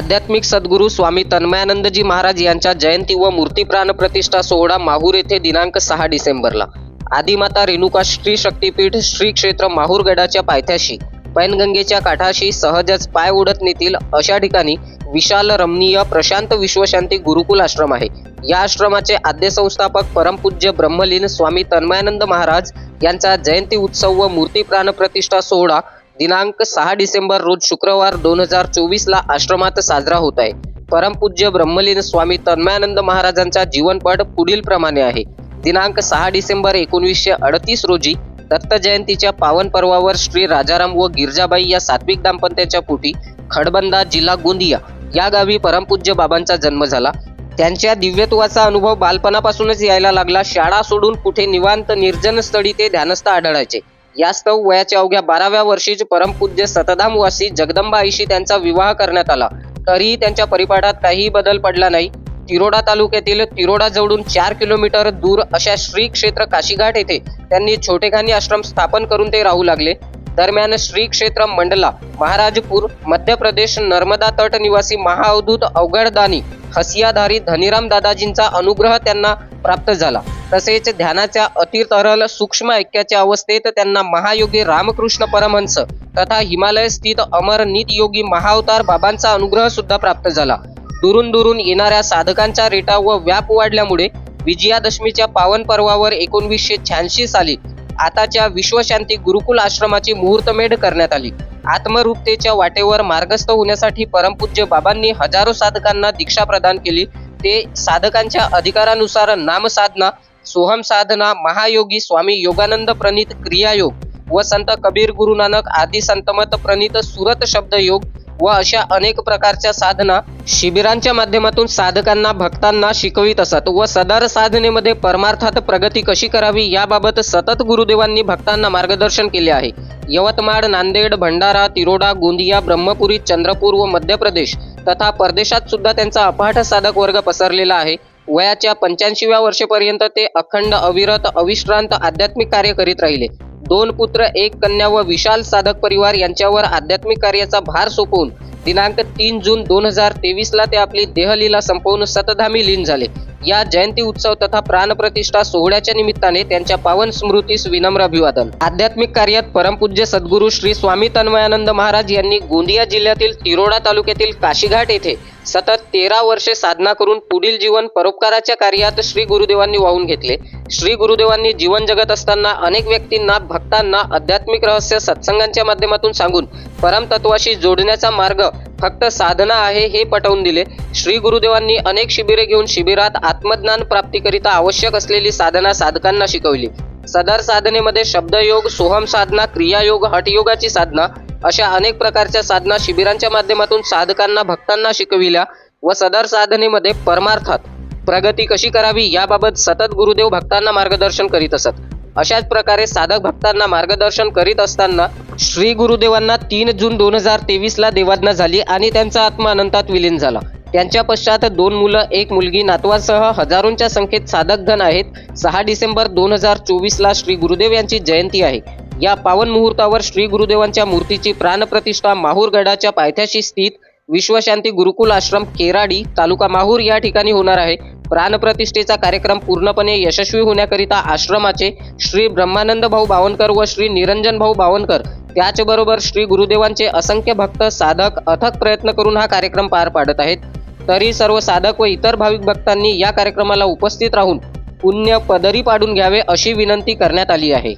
आध्यात्मिक सद्गुरू स्वामी तन्मयानंदजी महाराज यांच्या जयंती व मूर्ती प्राण प्रतिष्ठा सोहळा माहूर येथे दिनांक सहा डिसेंबरला. आदिमाता रेणुका श्री शक्तीपीठ श्री क्षेत्र माहूर गडाच्या पायथ्याशी पैनगंगेच्या काठाशी सहजच पाय उडत नेतील अशा ठिकाणी विशाल रमणीय प्रशांत विश्वशांती गुरुकुल आश्रम आहे. या आश्रमाचे आद्य संस्थापक परमपूज्य ब्रह्मलीन स्वामी तन्मयानंद महाराज यांचा जयंती उत्सव व मूर्ती प्राण प्रतिष्ठा सोहळा दिनांक सहा डिसेंबर रोज शुक्रवार दोन हजार चोवीस ला आश्रमात साजरा होत आहे. परमपूज्य ब्रह्मलीन स्वामी तन्मयानंद महाराजांचा जीवनपट पुढील प्रमाणे आहे. दिनांक सहा डिसेंबर एकोणीसशे अडतीस रोजी दत्त जयंतीच्या पावन पर्वावर श्री राजाराम व गिरजाबाई या सात्विक दाम्पत्याच्या पोटी खडबंदा जिल्हा गोंदिया या गावी परमपूज्य बाबांचा जन्म झाला. त्यांच्या दिव्यत्वाचा अनुभव बालपणापासूनच यायला लागला. शाळा सोडून कुठे निवांत निर्जन स्थळी ते ध्यानस्थ आढळायचे. यास्तव वयाच्या अवघ्या बाराव्या वर्षीच परमपूज्य सतधामवासी जगदंबा आईशी त्यांचा विवाह करण्यात आला. तरीही त्यांच्या परिपाठात काहीही बदल पडला नाही. तिरोडा तालुक्यातील तिरोडा जवळून चार किलोमीटर दूर अशा श्री क्षेत्र काशीघाट येथे त्यांनी छोटेखानी आश्रम स्थापन करून ते राहू लागले. दरम्यान श्री क्षेत्र मंडला महाराजपूर मध्य प्रदेश नर्मदा तट निवासी महाअवधूत अवघडदानी हसियाधारी धनीराम दादाजींचा अनुग्रह त्यांना प्राप्त झाला. तसेच ध्यानाच्या अतितरल सूक्ष्म ऐक्याच्या अवस्थेत त्यांना महायोगी रामकृष्ण परमहंस तथा हिमालय स्थित अमर नीत योगी महाअवतार बाबांचा अनुग्रह सुद्धा प्राप्त झाला. दुरून दुरून येणाऱ्या साधकांचा रेटा व व्याप वाढल्यामुळे विजयादशमीच्या पावन पर्वावर एकोणवीसशे शहाऐंशी साली आताच्या विश्वशांती गुरुकुल आश्रमाची मुहूर्तमेढ करण्यात आली. आत्मरूपतेच्या वाटेवर मार्गस्थ होण्यासाठी परमपूज्य बाबांनी हजारो साधकांना दीक्षा प्रदान केली ते साधकांच्या अधिकारानुसार नामसाधना सोहम साधना महायोगी स्वामी योगानंद प्रणित क्रियायोग व संत कबीर गुरु नानक आदी संतमत प्रणित सुरत शब्द योग व अशा अनेक प्रकारच्या साधना शिबिरांच्या माध्यमातून साधकांना भक्तांना शिकवित असत व सदर साधनेमध्ये परमार्थात प्रगती कशी करावी याबाबत सतत गुरुदेवांनी भक्तांना मार्गदर्शन केले आहे. यवतमाळ नांदेड भंडारा तिरोडा गोंदिया ब्रह्मपुरी चंद्रपूर व मध्य प्रदेश तथा परदेशात सुद्धा त्यांचा अपाठ साधक वर्ग पसरलेला आहे. वयाच्या पंच्याऐंशीव्या वर्षेपर्यंत ते अखंड अविरत अविश्रांत आध्यात्मिक कार्य करीत राहिले. दोन पुत्र एक कन्या व विशाल साधक परिवार यांच्यावर आध्यात्मिक कार्याचा भार सोपवून दिनांक तीन जून दोन हजार तेवीस ला ते आपली देहलीला संपवून सतधामी लीन झाले. या जयंती उत्सव तथा प्राणप्रतिष्ठा सोहळ्याच्या निमित्ताने त्यांच्या पावन स्मृतीस विनम्र अभिवादन. आध्यात्मिक कार्यात परमपूज्य सद्गुरू श्री स्वामी तन्मयानंद महाराज यांनी गोंदिया जिल्ह्यातील तिरोडा तालुक्यातील काशीघाट येथे सतत तेरा वर्षे साधना करून पुढील जीवन परोपकाराच्या कार्यात श्री गुरुदेवांनी वाहून घेतले. श्री गुरुदेवांनी जीवन जगत असताना अनेक व्यक्तींना भक्तांना आध्यात्मिक रहस्य सत्संगांच्या माध्यमातून सांगून परमतत्वाशी जोडण्याचा मार्ग फक्त साधना आहे हे पटवून दिले. श्री गुरुदेवांनी अनेक शिबिरे घेऊन शिबिरात आत्मज्ञान प्राप्तीकरिता आवश्यक असलेली साधना साधकांना शिकवली. सदर साधनेमध्ये शब्दयोग सोहम साधना क्रियायोग हठयोगाची साधना अशा अनेक प्रकारच्या साधना शिबिरांच्या माध्यमातून साधकांना भक्तांना शिकविल्या व सदर साधनेमध्ये परमार्थात प्रगती कशी करावी याबाबत सतत गुरुदेव भक्तांना मार्गदर्शन करीत असत. अशाच प्रकारे साधक भक्तांना मार्गदर्शन करीत असताना श्री गुरुदेवांना तीन जून दोन हजार तेवीस ला देवाज्ञा झाली आणि त्यांचा आत्मा अनंतात विलीन झाला. त्यांच्या पश्चात दोन मुलं एक मुलगी नातवासह हजारोंच्या संख्येत साधक आहेत. सहा डिसेंबर दोन हजार चोवीस ला श्री गुरुदेव यांची जयंती आहे. या पावन मुहूर्तावर श्री गुरुदेवांच्या मूर्तीची प्राणप्रतिष्ठा माहूरगडाच्या पायथ्याशी स्थित विश्वशांती गुरुकुल आश्रम केराडी तालुका माहूर या ठिकाणी होणार आहे. प्राणप्रतिष्ठेचा कार्यक्रम पूर्णपणे यशस्वी होण्याकरिता आश्रमाचे श्री ब्रह्मानंद भाऊ बावनकर व श्री निरंजन भाऊ बावनकर त्याचबरोबर श्री गुरुदेवांचे असंख्य भक्त साधक अथक प्रयत्न करून हा कार्यक्रम पार पाडत आहेत. तरी सर्व साधक व इतर भाविक भक्तांनी या कार्यक्रमाला उपस्थित राहून पुण्य पदरी पाडून घ्यावे अशी विनंती करण्यात आली आहे.